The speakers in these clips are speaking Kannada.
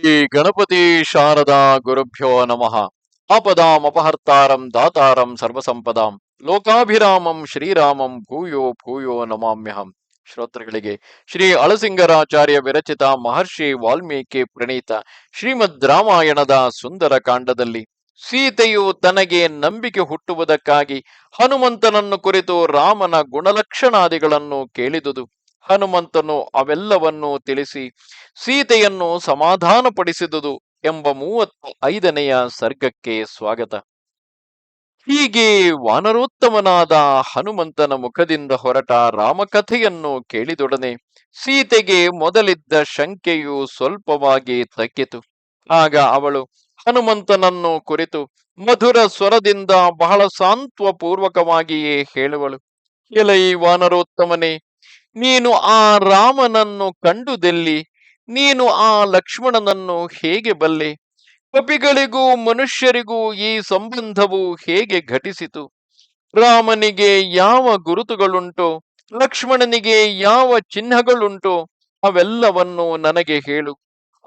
ಶ್ರೀ ಗಣಪತಿ ಶಾರದಾ ಗುರುಭ್ಯೋ ನಮಃ. ಆಪದಾಂ ಅಪಹರ್ತಾರಂ ದಾತಾರಂ ಸರ್ವಸಂಪದಾಂ. ಲೋಕಾಭಿರಾಮಂ ಶ್ರೀರಾಮಂ ಭೂಯೋ ಭೂಯೋ ನಮಾಮ್ಯಹಂ. ಶ್ರೋತೃಗಳಿಗೆ ಶ್ರೀ ಅಳಸಿಂಗರಾಚಾರ್ಯ ವಿರಚಿತ ಮಹರ್ಷಿ ವಾಲ್ಮೀಕಿ ಪ್ರಣೀತ ಶ್ರೀಮದ್ ರಾಮಾಯಣದ ಸುಂದರ ಕಾಂಡದಲ್ಲಿ ಸೀತೆಯು ತನಗೆ ನಂಬಿಕೆ ಹುಟ್ಟುವುದಕ್ಕಾಗಿ ಹನುಮಂತನನ್ನು ಕುರಿತು ರಾಮನ ಗುಣಲಕ್ಷಣಾದಿಗಳನ್ನು ಕೇಳಿದುದು. ಹನುಮಂತನು ಅವೆಲ್ಲವನ್ನೂ ತಿಳಿಸಿ ಸೀತೆಯನ್ನು ಸಮಾಧಾನಪಡಿಸಿದುದು ಎಂಬ ಮೂವತ್ತ ಐದನೆಯ ಸರ್ಗಕ್ಕೆ ಸ್ವಾಗತ. ಹೀಗೆ ವಾನರೋತ್ತಮನಾದ ಹನುಮಂತನ ಮುಖದಿಂದ ಹೊರಟ ರಾಮಕಥೆಯನ್ನು ಕೇಳಿದೊಡನೆ ಸೀತೆಗೆ ಮೊದಲಿದ್ದ ಶಂಕೆಯು ಸ್ವಲ್ಪವಾಗಿ ತಗ್ಗಿತು. ಆಗ ಅವಳು ಹನುಮಂತನನ್ನು ಕುರಿತು ಮಧುರ ಸ್ವರದಿಂದ ಬಹಳ ಸಾಂತ್ವಪೂರ್ವಕವಾಗಿಯೇ ಹೇಳುವಳು. ಎಲೈ ವಾನರೋತ್ತಮನೇ ನೀನು ಆ ರಾಮನನ್ನು ಕಂಡುದೆಲ್ಲಿ ನೀನು ಆ ಲಕ್ಷ್ಮಣನನ್ನು ಹೇಗೆ ಬಲ್ಲೆ? ಕಪಿಗಳಿಗೂ ಮನುಷ್ಯರಿಗೂ ಈ ಸಂಬಂಧವು ಹೇಗೆ ಘಟಿಸಿತು? ರಾಮನಿಗೆ ಯಾವ ಗುರುತುಗಳುಂಟೋ? ಲಕ್ಷ್ಮಣನಿಗೆ ಯಾವ ಚಿಹ್ನಗಳುಂಟೋ? ಅವೆಲ್ಲವನ್ನು ನನಗೆ ಹೇಳು.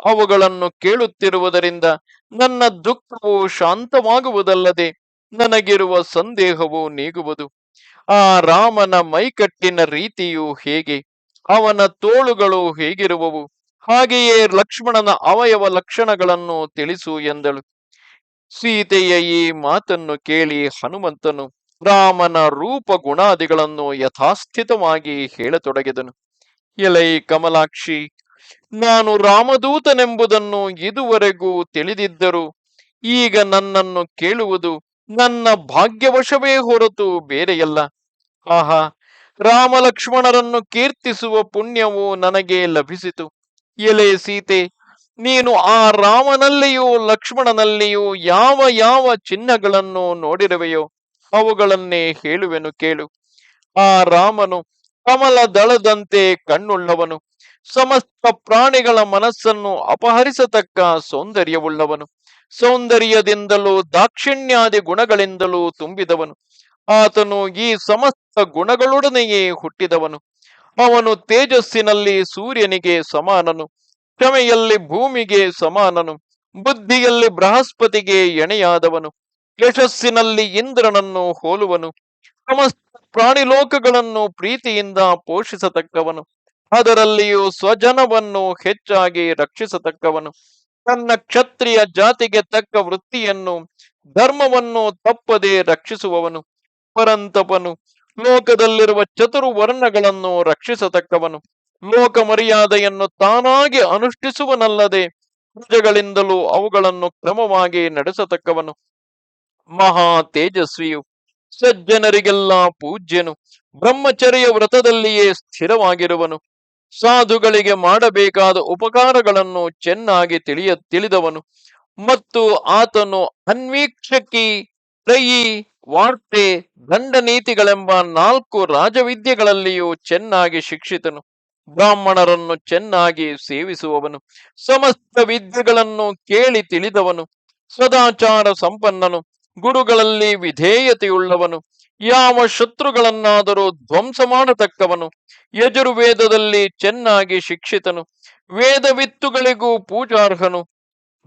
ಅವುಗಳನ್ನು ಕೇಳುತ್ತಿರುವುದರಿಂದ ನನ್ನ ದುಃಖವು ಶಾಂತವಾಗುವುದಲ್ಲದೆ ನನಗಿರುವ ಸಂದೇಹವು ನೀಗುವುದು. ಆ ರಾಮನ ಮೈಕಟ್ಟಿನ ರೀತಿಯು ಹೇಗೆ? ಅವನ ತೋಳುಗಳು ಹೇಗಿರುವವು? ಹಾಗೆಯೇ ಲಕ್ಷ್ಮಣನ ಅವಯವ ಲಕ್ಷಣಗಳನ್ನು ತಿಳಿಸು ಎಂದಳು. ಸೀತೆಯ ಈ ಮಾತನ್ನು ಕೇಳಿ ಹನುಮಂತನು ರಾಮನ ರೂಪ ಗುಣಾದಿಗಳನ್ನು ಯಥಾಸ್ಥಿತವಾಗಿ ಹೇಳತೊಡಗಿದನು. ಎಲೈ ಕಮಲಾಕ್ಷಿ, ನಾನು ರಾಮದೂತನೆಂಬುದನ್ನು ಇದುವರೆಗೂ ತಿಳಿದಿದ್ದರು ಈಗ ನನ್ನನ್ನು ಕೇಳುವುದು ನನ್ನ ಭಾಗ್ಯವಶವೇ ಹೊರತು ಬೇರೆಯಲ್ಲ. ಆಹಾ ರಾಮ ಲಕ್ಷ್ಮಣರನ್ನು ಕೀರ್ತಿಸುವ ಪುಣ್ಯವು ನನಗೆ ಲಭಿಸಿತು. ಎಲೆ ಸೀತೆ, ನೀನು ಆ ರಾಮನಲ್ಲಿಯೂ ಲಕ್ಷ್ಮಣನಲ್ಲಿಯೂ ಯಾವ ಯಾವ ಚಿಹ್ನಗಳನ್ನು ನೋಡಿರುವೆಯೋ ಅವುಗಳನ್ನೇ ಹೇಳುವೆನು ಕೇಳು. ಆ ರಾಮನು ಕಮಲ ದಳದಂತೆ ಕಣ್ಣುಳ್ಳವನು. ಸಮಸ್ತ ಪ್ರಾಣಿಗಳ ಮನಸ್ಸನ್ನು ಅಪಹರಿಸತಕ್ಕ ಸೌಂದರ್ಯವುಳ್ಳವನು. ಸೌಂದರ್ಯದಿಂದಲೂ, ದಾಕ್ಷಿಣ್ಯಾದಿ ಗುಣಗಳಿಂದಲೂ ತುಂಬಿದವನು. ಆತನು ಈ ಸಮಸ್ತ ಗುಣಗಳೊಡನೆಯೇ ಹುಟ್ಟಿದವನು. ಅವನು ತೇಜಸ್ಸಿನಲ್ಲಿ ಸೂರ್ಯನಿಗೆ ಸಮಾನನು. ಕ್ಷಮೆಯಲ್ಲಿ ಭೂಮಿಗೆ ಸಮಾನನು. ಬುದ್ಧಿಯಲ್ಲಿ ಬೃಹಸ್ಪತಿಗೆ ಎಣೆಯಾದವನು. ಯಶಸ್ಸಿನಲ್ಲಿ ಇಂದ್ರನನ್ನು ಹೋಲುವನು. ಸಮಸ್ತ ಪ್ರಾಣಿಲೋಕಗಳನ್ನು ಪ್ರೀತಿಯಿಂದ ಪೋಷಿಸತಕ್ಕವನು. ಅದರಲ್ಲಿಯೂ ಸ್ವಜನವನ್ನು ಹೆಚ್ಚಾಗಿ ರಕ್ಷಿಸತಕ್ಕವನು. ತನ್ನ ಕ್ಷತ್ರಿಯ ಜಾತಿಗೆ ತಕ್ಕ ವೃತ್ತಿಯನ್ನು, ಧರ್ಮವನ್ನು ತಪ್ಪದೆ ರಕ್ಷಿಸುವವನು, ಪರಂತಪನು, ಲೋಕದಲ್ಲಿರುವ ಚತುರು ವರ್ಣಗಳನ್ನು ರಕ್ಷಿಸತಕ್ಕವನು, ಲೋಕ ಮರ್ಯಾದೆಯನ್ನು ತಾನಾಗಿ ಅನುಷ್ಠಿಸುವನಲ್ಲದೆ ಪ್ರಜೆಗಳಿಂದಲೂ ಅವುಗಳನ್ನು ಕ್ರಮವಾಗಿ ನಡೆಸತಕ್ಕವನು. ಮಹಾ ತೇಜಸ್ವಿಯು ಸಜ್ಜನರಿಗೆಲ್ಲ ಪೂಜ್ಯನು, ಬ್ರಹ್ಮಚರ್ಯ ವ್ರತದಲ್ಲಿಯೇ ಸ್ಥಿರವಾಗಿರುವನು. ಸಾಧುಗಳಿಗೆ ಮಾಡಬೇಕಾದ ಉಪಕಾರಗಳನ್ನು ಚೆನ್ನಾಗಿ ತಿಳಿಯ, ತಿಳಿದವನು. ಮತ್ತು ಆತನು ಅನ್ವೀಕ್ಷಕಿ ತ್ರಯಿ ವಾರ್ತೆ, ದಂಡನೀತಿಗಳೆಂಬ ನಾಲ್ಕು ರಾಜವಿದ್ಯೆಗಳಲ್ಲಿಯೂ ಚೆನ್ನಾಗಿ ಶಿಕ್ಷಿತನು. ಬ್ರಾಹ್ಮಣರನ್ನು ಚೆನ್ನಾಗಿ ಸೇವಿಸುವವನು. ಸಮಸ್ತ ವಿದ್ಯೆಗಳನ್ನು ಕೇಳಿ ತಿಳಿದವನು. ಸದಾಚಾರ ಸಂಪನ್ನನು. ಗುರುಗಳಲ್ಲಿ ವಿಧೇಯತೆಯುಳ್ಳವನು. ಯಾವ ಶತ್ರುಗಳನ್ನಾದರೂ ಧ್ವಂಸ ಮಾಡತಕ್ಕವನು. ಯಜುರ್ವೇದದಲ್ಲಿ ಚೆನ್ನಾಗಿ ಶಿಕ್ಷಿತನು. ವೇದವಿತ್ತುಗಳಿಗೂ ಪೂಜಾರ್ಹನು.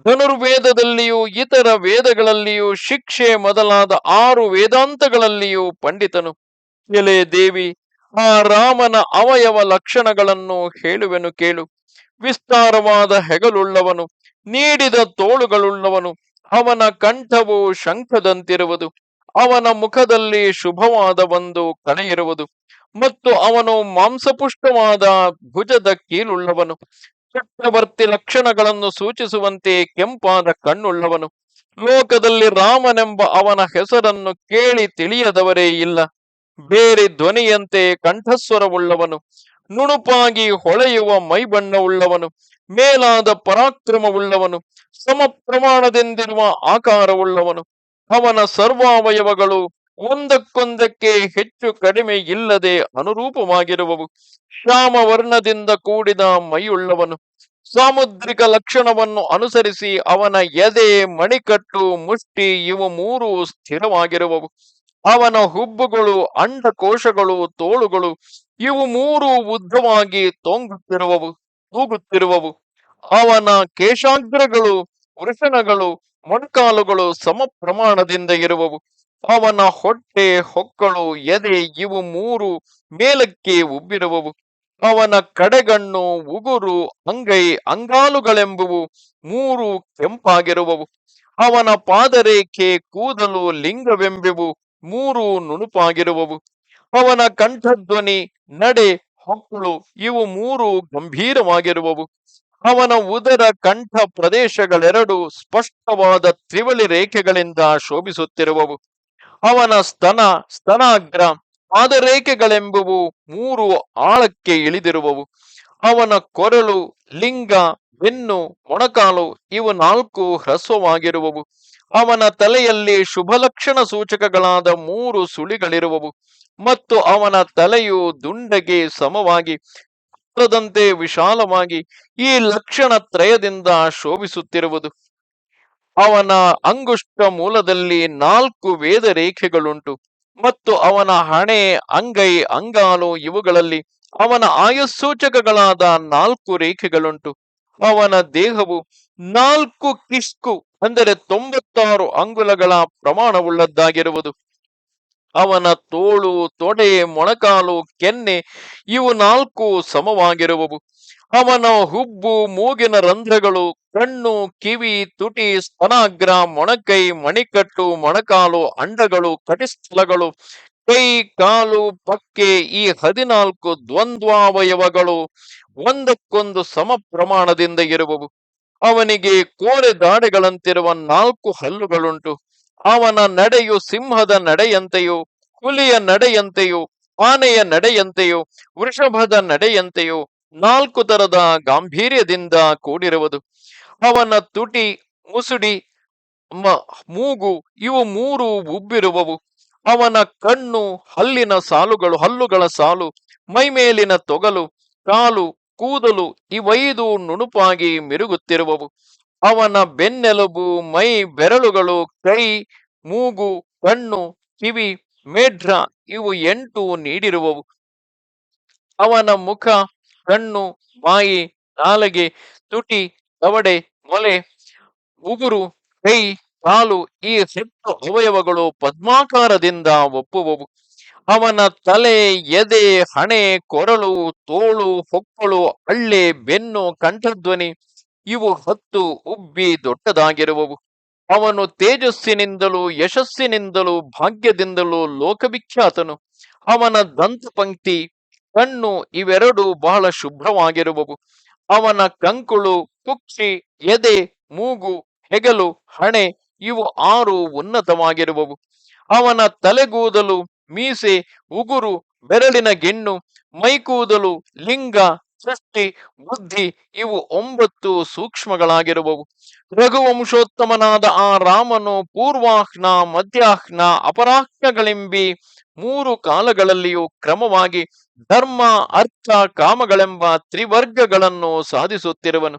ಧನುರ್ವೇದದಲ್ಲಿಯೂ ಇತರ ವೇದಗಳಲ್ಲಿಯೂ ಶಿಕ್ಷೆ ಮೊದಲಾದ ಆರು ವೇದಾಂತಗಳಲ್ಲಿಯೂ ಪಂಡಿತನು. ಎಲೆ ದೇವಿ, ಆ ರಾಮನ ಅವಯವ ಲಕ್ಷಣಗಳನ್ನು ಹೇಳುವೆನು ಕೇಳು. ವಿಸ್ತಾರವಾದ ಹೆಗಲುಳ್ಳವನು, ನೀಡಿದ ತೋಳುಗಳುಳ್ಳವನು, ಅವನ ಕಂಠವು ಶಂಖದಂತಿರುವುದು. ಅವನ ಮುಖದಲ್ಲಿ ಶುಭವಾದ ಒಂದು ಕಣೆ ಇರುವುದು ಮತ್ತು ಅವನು ಮಾಂಸಪುಷ್ಟವಾದ ಭುಜದ ಕೀಲುಳ್ಳವನು. ಚಕ್ರವರ್ತಿ ಲಕ್ಷಣಗಳನ್ನು ಸೂಚಿಸುವಂತೆ ಕೆಂಪಾದ ಕಣ್ಣುಳ್ಳವನು. ಲೋಕದಲ್ಲಿ ರಾಮನೆಂಬ ಅವನ ಹೆಸರನ್ನು ಕೇಳಿ ತಿಳಿಯದವರೇ ಇಲ್ಲ. ಬೇರೆ ಧ್ವನಿಯಂತೆ ಕಂಠಸ್ವರವುಳ್ಳವನು. ನುಣುಪಾಗಿ ಹೊಳೆಯುವ ಮೈಬಣ್ಣವುಳ್ಳವನು. ಮೇಲಾದ ಪರಾಕ್ರಮವುಳ್ಳವನು. ಸಮ ಪ್ರಮಾಣದಿಂದಿರುವ ಆಕಾರವುಳ್ಳವನು. ಅವನ ಸರ್ವಾವಯವಗಳು ಒಂದಕ್ಕೊಂದಕ್ಕೆ ಹೆಚ್ಚು ಕಡಿಮೆ ಇಲ್ಲದೆ ಅನುರೂಪವಾಗಿರುವವು. ಶ್ಯಾಮ ವರ್ಣದಿಂದ ಕೂಡಿದ ಮೈಯುಳ್ಳವನು ಸಾಮುದ್ರಿಕ ಲಕ್ಷಣವನ್ನು ಅನುಸರಿಸಿ ಅವನ ಎದೆ, ಮಣಿಕಟ್ಟು, ಮುಷ್ಟಿ ಇವು ಮೂರು ಸ್ಥಿರವಾಗಿರುವವು. ಅವನ ಹುಬ್ಬುಗಳು, ಅಂಡಕೋಶಗಳು, ತೋಳುಗಳು ಇವು ಮೂರು ಉದ್ದವಾಗಿ ತೊಂಗುತ್ತಿರುವವು, ತೂಗುತ್ತಿರುವವು. ಅವನ ಕೇಶಾಗ್ರಗಳು, ವೃಷಣಗಳು ಮೊಣಕಾಲುಗಳು ಸಮ ಪ್ರಮಾಣದಿಂದ ಇರುವವು. ಅವನ ಹೊಟ್ಟೆ, ಹೊಕ್ಕಳು, ಎದೆ ಇವು ಮೂರು ಮೇಲಕ್ಕೆ ಉಬ್ಬಿರುವವು. ಅವನ ಕಡೆಗಣ್ಣು, ಉಗುರು, ಅಂಗೈ, ಅಂಗಾಲುಗಳೆಂಬುವು ಮೂರು ಕೆಂಪಾಗಿರುವವು. ಅವನ ಪಾದರೇಖೆ, ಕೂದಲು, ಲಿಂಗವೆಂಬುವು ಮೂರು ನುಣುಪಾಗಿರುವವು. ಅವನ ಕಂಠಧ್ವನಿ, ನಡೆ, ಹೊಕ್ಕಳು ಇವು ಮೂರು ಗಂಭೀರವಾಗಿರುವವು. ಅವನ ಉದರ ಕಂಠ ಪ್ರದೇಶಗಳೆರಡು ಸ್ಪಷ್ಟವಾದ ತ್ರಿವಳಿ ರೇಖೆಗಳಿಂದ ಶೋಭಿಸುತ್ತಿರುವವು. ಅವನ ಸ್ತನ, ಸ್ತನಾಗ್ರ, ಪಾದರೇಖೆಗಳೆಂಬುವು ಮೂರು ಆಳಕ್ಕೆ ಇಳಿದಿರುವವು. ಅವನ ಕೊರಳು, ಲಿಂಗ, ಬೆನ್ನು, ಮೊಣಕಾಲು ಇವು ನಾಲ್ಕು ಹ್ರಸ್ವವಾಗಿರುವವು. ಅವನ ತಲೆಯಲ್ಲಿ ಶುಭಲಕ್ಷಣ ಸೂಚಕಗಳಾದ ಮೂರು ಸುಳಿಗಳಿರುವವು ಮತ್ತು ಅವನ ತಲೆಯು ದುಂಡಗೆ ಸಮವಾಗಿ ಪತ್ರದಂತೆ ವಿಶಾಲವಾಗಿ ಈ ಲಕ್ಷಣ ತ್ರಯದಿಂದ ಶೋಭಿಸುತ್ತಿರುವುದು. ಅವನ ಅಂಗುಷ್ಟ ಮೂಲದಲ್ಲಿ ನಾಲ್ಕು ವೇದ ರೇಖೆಗಳುಂಟು ಮತ್ತು ಅವನ ಹಣೆ, ಅಂಗೈ, ಅಂಗಾಲು ಇವುಗಳಲ್ಲಿ ಅವನ ಆಯಸ್ಸೂಚಕಗಳಾದ ನಾಲ್ಕು ರೇಖೆಗಳುಂಟು. ಅವನ ದೇಹವು ನಾಲ್ಕು ಕಿಸ್ಕು ಅಂದರೆ ತೊಂಬತ್ತಾರು ಅಂಗುಲಗಳ ಪ್ರಮಾಣವುಳ್ಳದ್ದಾಗಿರುವುದು. ಅವನ ತೋಳು, ತೊಡೆ, ಮೊಣಕಾಲು, ಕೆನ್ನೆ ಇವು ನಾಲ್ಕು ಸಮವಾಗಿರುವವು. ಅವನ ಹುಬ್ಬು, ಮೂಗಿನ ರಂಧ್ರಗಳು, ಕಣ್ಣು, ಕಿವಿ, ತುಟಿ, ಸ್ತನಾಗ್ರ, ಮೊಣಕೈ, ಮಣಿಕಟ್ಟು, ಮೊಣಕಾಲು, ಅಂಡಗಳು ಕಟಿಸ್ಥಲಗಳು ಕೈ, ಕಾಲು, ಪಕ್ಕೆ ಈ ಹದಿನಾಲ್ಕು ದ್ವಂದ್ವಾವಯವಗಳು ಒಂದಕ್ಕೊಂದು ಸಮ ಪ್ರಮಾಣದಿಂದ ಇರುವವು. ಅವನಿಗೆ ಕೋರೆ ದಾಡೆಗಳಂತಿರುವ ನಾಲ್ಕು ಹಲ್ಲುಗಳುಂಟು. ಅವನ ನಡೆಯು ಸಿಂಹದ ನಡೆಯಂತೆಯೂ, ಹುಲಿಯ ನಡೆಯಂತೆಯೂ, ಆನೆಯ ನಡೆಯಂತೆಯೂ, ವೃಷಭದ ನಡೆಯಂತೆಯೂ ನಾಲ್ಕು ತರದ ಗಾಂಭೀರ್ಯದಿಂದ ಕೂಡಿರುವುದು. ಅವನ ತುಟಿ, ಮುಸುಡಿ ಮೂಗು ಇವು ಮೂರು ಉಬ್ಬಿರುವವು. ಅವನ ಕಣ್ಣು ಹಲ್ಲಿನ ಸಾಲುಗಳು, ಹಲ್ಲುಗಳ ಸಾಲು, ಮೈಮೇಲಿನ ತೊಗಲು, ಕಾಲು, ಕೂದಲು ಇವೈದು ನುಣುಪಾಗಿ ಮಿರುಗುತ್ತಿರುವವು. ಅವನ ಬೆನ್ನೆಲುಬು, ಮೈ ಬೆರಳುಗಳು, ಕೈ, ಮೂಗು, ಕಣ್ಣು, ಕಿವಿ ಮೇಢ್ರ ಇವು ಎಂಟು ನೀಡಿರುವವು. ಅವನ ಮುಖ, ಕಣ್ಣು, ಬಾಯಿ, ನಾಲಗೆ, ತುಟಿ, ದವಡೆ, ಮೊಲೆ, ಉಗುರು, ಕೈ, ಕಾಲು ಈ ಹತ್ತು ಅವಯವಗಳು ಪದ್ಮಾಕಾರದಿಂದ ಒಪ್ಪುವವು. ಅವನ ತಲೆ, ಎದೆ, ಹಣೆ, ಕೊರಳು, ತೋಳು, ಹೊಕ್ಕಳು, ಹಳ್ಳೆ, ಬೆನ್ನು, ಕಂಠಧ್ವನಿ ಇವು ಹತ್ತು ಉಬ್ಬಿ ದೊಡ್ಡದಾಗಿರುವವು. ಅವನು ತೇಜಸ್ಸಿನಿಂದಲೂ ಯಶಸ್ಸಿನಿಂದಲೂ ಭಾಗ್ಯದಿಂದಲೂ ಲೋಕವಿಖ್ಯಾತನು. ಅವನ ದಂತಪಂಕ್ತಿ ಕಣ್ಣು ಇವೆರಡು ಬಹಳ ಶುಭ್ರವಾಗಿರುವವು. ಅವನ ಕಂಕುಳು ಕುಕ್ಷಿ ಎದೆ, ಮೂಗು, ಹೆಗಲು, ಹಣೆ ಇವು ಆರು ಉನ್ನತವಾಗಿರುವವು. ಅವನ ತಲೆಗೂದಲು ಮೀಸೆ, ಉಗುರು, ಬೆರಳಿನ ಗೆಣ್ಣು, ಮೈಕೂದಲು ಲಿಂಗ ಸೃಷ್ಟಿ, ಬುದ್ಧಿ ಇವು ಒಂಬತ್ತು ಸೂಕ್ಷ್ಮಗಳಾಗಿರುವವು ರಘುವಂಶೋತ್ತಮನಾದ ಆ ರಾಮನು ಪೂರ್ವಾಹ್ನ, ಮಧ್ಯಾಹ್ನ, ಅಪರಾಹ್ನಗಳೆಂಬಿ ಮೂರು ಕಾಲಗಳಲ್ಲಿಯೂ ಕ್ರಮವಾಗಿ ಧರ್ಮ, ಅರ್ಥ, ಕಾಮಗಳೆಂಬ ತ್ರಿವರ್ಗಗಳನ್ನು ಸಾಧಿಸುತ್ತಿರುವನು.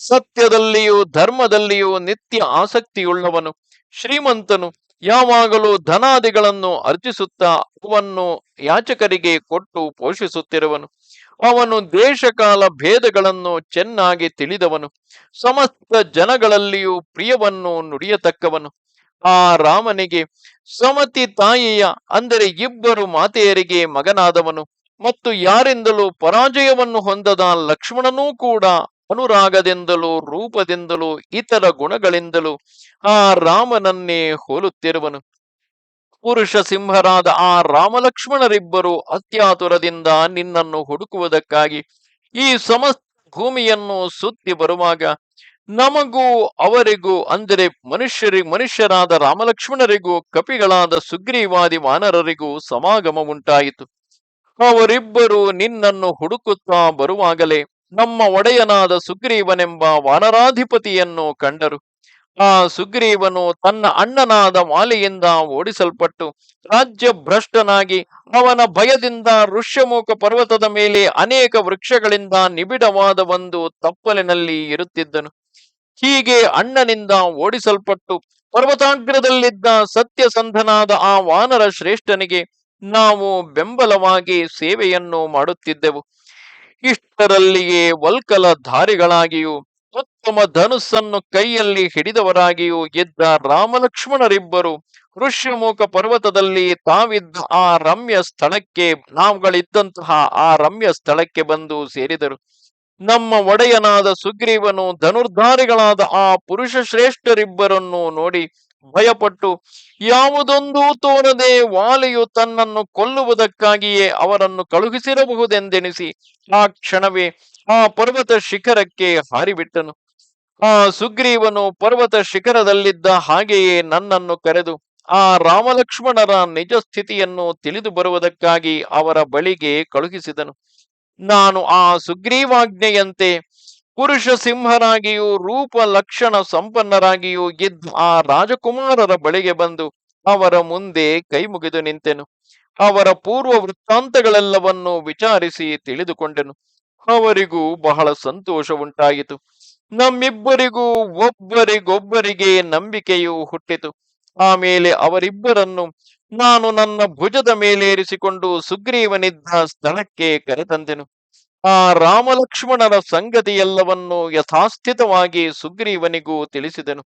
ಸತ್ಯದಲ್ಲಿಯೂ ಧರ್ಮದಲ್ಲಿಯೂ ನಿತ್ಯ ಆಸಕ್ತಿಯುಳ್ಳವನು. ಶ್ರೀಮಂತನು ಯಾವಾಗಲೂ ಧನಾದಿಗಳನ್ನು ಅರ್ಜಿಸುತ್ತಾ ಅವನ್ನು ಯಾಚಕರಿಗೆ ಕೊಟ್ಟು ಪೋಷಿಸುತ್ತಿರುವನು. ಅವನು ದೇಶಕಾಲ ಭೇದಗಳನ್ನು ಚೆನ್ನಾಗಿ ತಿಳಿದವನು. ಸಮಸ್ತ ಜನಗಳಲ್ಲಿಯೂ ಪ್ರಿಯವನ್ನು ನುಡಿಯತಕ್ಕವನು. ಆ ರಾಮನಿಗೆ, ಸಮತಿ ತಾಯಿಯ, ಅಂದರೆ ಇಬ್ಬರು ಮಾತೆಯರಿಗೆ ಮಗನಾದವನು. ಮತ್ತು ಯಾರಿಂದಲೂ ಪರಾಜಯವನ್ನು ಹೊಂದದ ಲಕ್ಷ್ಮಣನೂ ಕೂಡ ಅನುರಾಗದಿಂದಲೂ, ರೂಪದಿಂದಲೂ, ಇತರ ಗುಣಗಳಿಂದಲೂ ಆ ರಾಮನನ್ನೇ ಹೋಲುತ್ತಿರುವನು. ಪುರುಷ ಸಿಂಹರಾದ ಆ ರಾಮಲಕ್ಷ್ಮಣರಿಬ್ಬರು ಅತ್ಯಾತುರದಿಂದ ನಿನ್ನನ್ನು ಹುಡುಕುವುದಕ್ಕಾಗಿ ಈ ಸಮಸ್ತ ಭೂಮಿಯನ್ನು ಸುತ್ತಿ ಬರುವಾಗ ನಮಗೂ ಅವರಿಗೂ ಅಂದರೆ ಮನುಷ್ಯರಿ ಮನುಷ್ಯರಾದ ರಾಮಲಕ್ಷ್ಮಣರಿಗೂ ಕಪಿಗಳಾದ ಸುಗ್ರೀವಾದಿ ವಾನರರಿಗೂ ಸಮಾಗಮ ಉಂಟಾಯಿತು. ಅವರಿಬ್ಬರು ನಿನ್ನನ್ನು ಹುಡುಕುತ್ತಾ ಬರುವಾಗಲೇ ನಮ್ಮ ಒಡೆಯನಾದ ಸುಗ್ರೀವನೆಂಬ ವಾನರಾಧಿಪತಿಯನ್ನು ಕಂಡರು. ಆ ಸುಗ್ರೀವನು ತನ್ನ ಅಣ್ಣನಾದ ಮಾಲೆಯಿಂದ ಓಡಿಸಲ್ಪಟ್ಟು ರಾಜ್ಯ ಭ್ರಷ್ಟನಾಗಿ ಅವನ ಭಯದಿಂದ ಋಷ್ಯಮುಖ ಪರ್ವತದ ಮೇಲೆ ಅನೇಕ ವೃಕ್ಷಗಳಿಂದ ನಿಬಿಡವಾದ ಒಂದು ತಪ್ಪಲಿನಲ್ಲಿ ಇರುತ್ತಿದ್ದನು. ಹೀಗೆ ಅಣ್ಣನಿಂದ ಓಡಿಸಲ್ಪಟ್ಟು ಪರ್ವತಾಗ್ರದಲ್ಲಿದ್ದ ಸತ್ಯಸಂಧನಾದ ಆ ವಾನರ ಶ್ರೇಷ್ಠನಿಗೆ ನಾವು ಬೆಂಬಲವಾಗಿ ಸೇವೆಯನ್ನು ಮಾಡುತ್ತಿದ್ದೆವು. ಇಷ್ಟರಲ್ಲಿಯೇ ವಲ್ಕಲ ಧಾರಿಗಳಾಗಿಯೂ ಉತ್ತಮ ಧನುಸ್ಸನ್ನು ಕೈಯಲ್ಲಿ ಹಿಡಿದವರಾಗಿಯೂ ಇದ್ದ ರಾಮಲಕ್ಷ್ಮಣರಿಬ್ಬರು ಋಷ್ಯಮುಖ ಪರ್ವತದಲ್ಲಿ ತಾವಿದ್ದ ಆ ರಮ್ಯ ಸ್ಥಳಕ್ಕೆ ನಾವುಗಳಿದ್ದಂತಹ ಆ ರಮ್ಯ ಸ್ಥಳಕ್ಕೆ ಬಂದು ಸೇರಿದರು. ನಮ್ಮ ಒಡೆಯನಾದ ಸುಗ್ರೀವನು ಧನುರ್ಧಾರಿಗಳಾದ ಆ ಪುರುಷ ಶ್ರೇಷ್ಠರಿಬ್ಬರನ್ನು ನೋಡಿ ಭಯಪಟ್ಟು, ಯಾವುದೊಂದೂ ತೋರದೆ ವಾಲಿಯು ತನ್ನನ್ನು ಕೊಲ್ಲುವುದಕ್ಕಾಗಿಯೇ ಅವರನ್ನು ಕಳುಹಿಸಿರಬಹುದೆಂದೆನಿಸಿ ಆ ಕ್ಷಣವೇ ಆ ಪರ್ವತ ಶಿಖರಕ್ಕೆ ಹಾರಿಬಿಟ್ಟನು. ಆ ಸುಗ್ರೀವನು ಪರ್ವತ ಶಿಖರದಲ್ಲಿದ್ದ ಹಾಗೆಯೇ ನನ್ನನ್ನು ಕರೆದು ಆ ರಾಮಲಕ್ಷ್ಮಣರ ನಿಜ ಸ್ಥಿತಿಯನ್ನು ತಿಳಿದು ಬರುವುದಕ್ಕಾಗಿ ಅವರ ಬಳಿಗೆ ಕಳುಹಿಸಿದನು. ನಾನು ಆ ಸುಗ್ರೀವಾಜ್ಞೆಯಂತೆ ಪುರುಷ ಸಿಂಹರಾಗಿಯೂ ರೂಪ ಲಕ್ಷಣ ಸಂಪನ್ನರಾಗಿಯೂ ಇದ್ದ ಆ ರಾಜಕುಮಾರರ ಬಳಿಗೆ ಬಂದು ಅವರ ಮುಂದೆ ಕೈ ಮುಗಿದು ನಿಂತೆನು. ಅವರ ಪೂರ್ವ ವೃತ್ತಾಂತಗಳೆಲ್ಲವನ್ನು ವಿಚಾರಿಸಿ ತಿಳಿದುಕೊಂಡೆನು. ಅವರಿಗೂ ಬಹಳ ಸಂತೋಷ ಉಂಟಾಯಿತು ನಮ್ಮಿಬ್ಬರಿಗೂ ಒಬ್ಬರಿಗೊಬ್ಬರಿಗೆ ನಂಬಿಕೆಯು ಹುಟ್ಟಿತು. ಆಮೇಲೆ ಅವರಿಬ್ಬರನ್ನು ನಾನು ನನ್ನ ಭುಜದ ಮೇಲೇರಿಸಿಕೊಂಡು ಸುಗ್ರೀವನಿದ್ದ ಸ್ಥಳಕ್ಕೆ ಕರೆತಂದೆನು. ಆ ರಾಮಲಕ್ಷ್ಮಣರ ಸಂಗತಿಯೆಲ್ಲವನ್ನು ಯಥಾಸ್ಥಿತವಾಗಿ ಸುಗ್ರೀವನಿಗೂ ತಿಳಿಸಿದೆನು.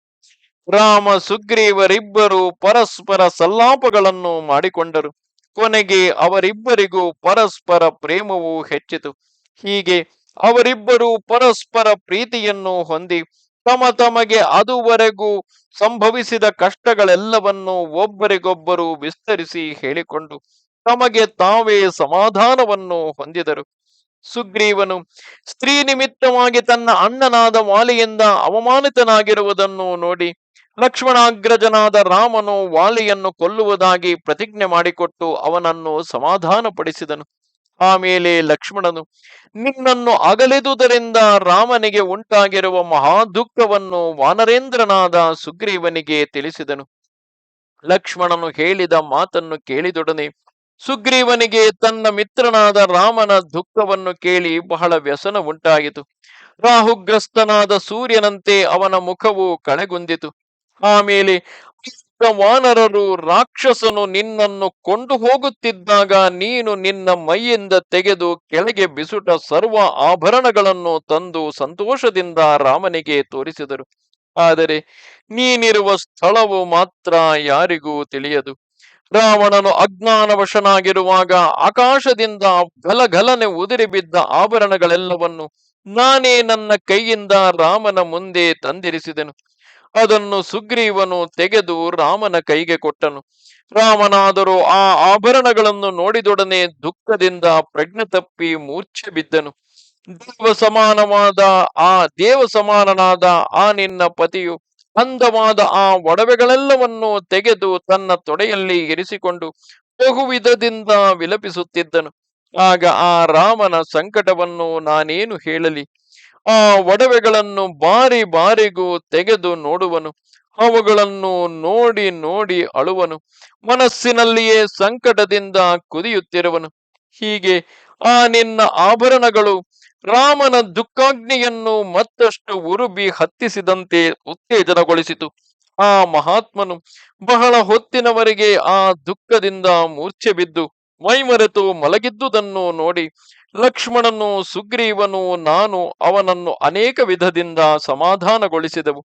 ರಾಮ ಸುಗ್ರೀವರಿಬ್ಬರು ಪರಸ್ಪರ ಸಲ್ಲಾಪಗಳನ್ನು ಮಾಡಿಕೊಂಡರು. ಕೊನೆಗೆ ಅವರಿಬ್ಬರಿಗೂ ಪರಸ್ಪರ ಪ್ರೇಮವು ಹೆಚ್ಚಿತು. ಹೀಗೆ ಅವರಿಬ್ಬರು ಪರಸ್ಪರ ಪ್ರೀತಿಯನ್ನು ಹೊಂದಿ ತಮ ತಮಗೆ ಅದುವರೆಗೂ ಸಂಭವಿಸಿದ ಕಷ್ಟಗಳೆಲ್ಲವನ್ನು ಒಬ್ಬರಿಗೊಬ್ಬರು ವಿಸ್ತರಿಸಿ ಹೇಳಿಕೊಂಡು ತಮಗೆ ತಾವೇ ಸಮಾಧಾನವನ್ನು ಹೊಂದಿದರು. ಸುಗ್ರೀವನು, ಸ್ತ್ರೀ ನಿಮಿತ್ತವಾಗಿ ತನ್ನ ಅಣ್ಣನಾದ ವಾಲಿಯಿಂದ ಅವಮಾನಿತನಾಗಿರುವುದನ್ನು ನೋಡಿ ಲಕ್ಷ್ಮಣಾಗ್ರಜನಾದ ರಾಮನು ವಾಲಿಯನ್ನು ಕೊಲ್ಲುವುದಾಗಿ ಪ್ರತಿಜ್ಞೆ ಮಾಡಿಕೊಟ್ಟು ಅವನನ್ನು ಸಮಾಧಾನಪಡಿಸಿದನು. ಆಮೇಲೆ ಲಕ್ಷ್ಮಣನು, ನಿನ್ನನ್ನು ಅಗಲಿದುದರಿಂದ ರಾಮನಿಗೆ ಉಂಟಾಗಿರುವ ಮಹಾ ದುಃಖವನ್ನು ವಾನರೇಂದ್ರನಾದ ಸುಗ್ರೀವನಿಗೆ ತಿಳಿಸಿದನು. ಲಕ್ಷ್ಮಣನು ಹೇಳಿದ ಮಾತನ್ನು ಕೇಳಿದೊಡನೆ ಸುಗ್ರೀವನಿಗೆ ತನ್ನ ಮಿತ್ರನಾದ ರಾಮನ ದುಃಖವನ್ನು ಕೇಳಿ ಬಹಳ ವ್ಯಸನ ಉಂಟಾಯಿತು. ರಾಹುಗ್ರಸ್ತನಾದ ಸೂರ್ಯನಂತೆ ಅವನ ಮುಖವು ಕಳೆಗುಂದಿತು ಆಮೇಲೆ ವಾನರರು ರಾಕ್ಷಸನು ನಿನ್ನನ್ನು ಕೊಂಡು ಹೋಗುತ್ತಿದ್ದಾಗ ನೀನು ನಿನ್ನ ಮೈಯಿಂದ ತೆಗೆದು ಕೆಳಗೆ ಬಿಸುಟ ಸರ್ವ ಆಭರಣಗಳನ್ನು ತಂದು ಸಂತೋಷದಿಂದ ರಾಮನಿಗೆ ತೋರಿಸಿದರು. ಆದರೆ ನೀನಿರುವ ಸ್ಥಳವು ಮಾತ್ರ ಯಾರಿಗೂ ತಿಳಿಯದು. ರಾವಣನು ಅಜ್ಞಾನವಶನಾಗಿರುವಾಗ ಆಕಾಶದಿಂದ ಗಲಗಲನೆ ಉದುರಿ ಬಿದ್ದ ಆಭರಣಗಳೆಲ್ಲವನ್ನು ನಾನೇ ನನ್ನ ಕೈಯಿಂದ ರಾಮನ ಮುಂದೆ ತಂದಿರಿಸಿದೆನು. ಅದನ್ನು ಸುಗ್ರೀವನು ತೆಗೆದು ರಾಮನ ಕೈಗೆ ಕೊಟ್ಟನು. ರಾಮನಾದರೂ ಆ ಆಭರಣಗಳನ್ನು ನೋಡಿದೊಡನೆ ದುಃಖದಿಂದ ಪ್ರಜ್ಞೆ ತಪ್ಪಿ ಮೂರ್ಛೆ ಬಿದ್ದನು. ದೇವ ಸಮಾನವಾದ, ಆ ದೇವ ಸಮಾನನಾದ ಆ ನಿನ್ನ ಪತಿಯು ಅಂದವಾದ ಆ ಒಡವೆಗಳೆಲ್ಲವನ್ನು ತೆಗೆದು ತನ್ನ ತೊಡೆಯಲ್ಲಿ ಇರಿಸಿಕೊಂಡು ಬಹುವಿಧದಿಂದ ವಿಲಪಿಸುತ್ತಿದ್ದನು. ಆಗ ಆ ರಾಮನ ಸಂಕಟವನ್ನು ನಾನೇನು ಹೇಳಲಿ? ಆ ಒಡವೆಗಳನ್ನು ಬಾರಿ ಬಾರಿಗೂ ತೆಗೆದು ನೋಡುವನು. ಅವುಗಳನ್ನು ನೋಡಿ ನೋಡಿ ಅಳುವನು. ಮನಸ್ಸಿನಲ್ಲಿಯೇ ಸಂಕಟದಿಂದ ಕುದಿಯುತ್ತಿರುವನು. ಹೀಗೆ ಆ ನಿನ್ನ ಆಭರಣಗಳು ರಾಮನ ದುಃಖಾಗ್ನಿಯನ್ನು ಮತ್ತಷ್ಟು ಉರುಬಿ ಹತ್ತಿಸಿದಂತೆ ಉತ್ತೇಜನಗೊಳಿಸಿತು. ಆ ಮಹಾತ್ಮನು ಬಹಳ ಹೊತ್ತಿನವರೆಗೆ ಆ ದುಃಖದಿಂದ ಮೂರ್ಛೆ ಬಿದ್ದು ಮೈಮರೆತು ಮಲಗಿದ್ದುದನ್ನು ನೋಡಿ ಲಕ್ಷ್ಮಣನು, ಸುಗ್ರೀವನು, ನಾನು ಅವನನ್ನು ಅನೇಕ ವಿಧದಿಂದ ಸಮಾಧಾನಗೊಳಿಸಿದೆವು.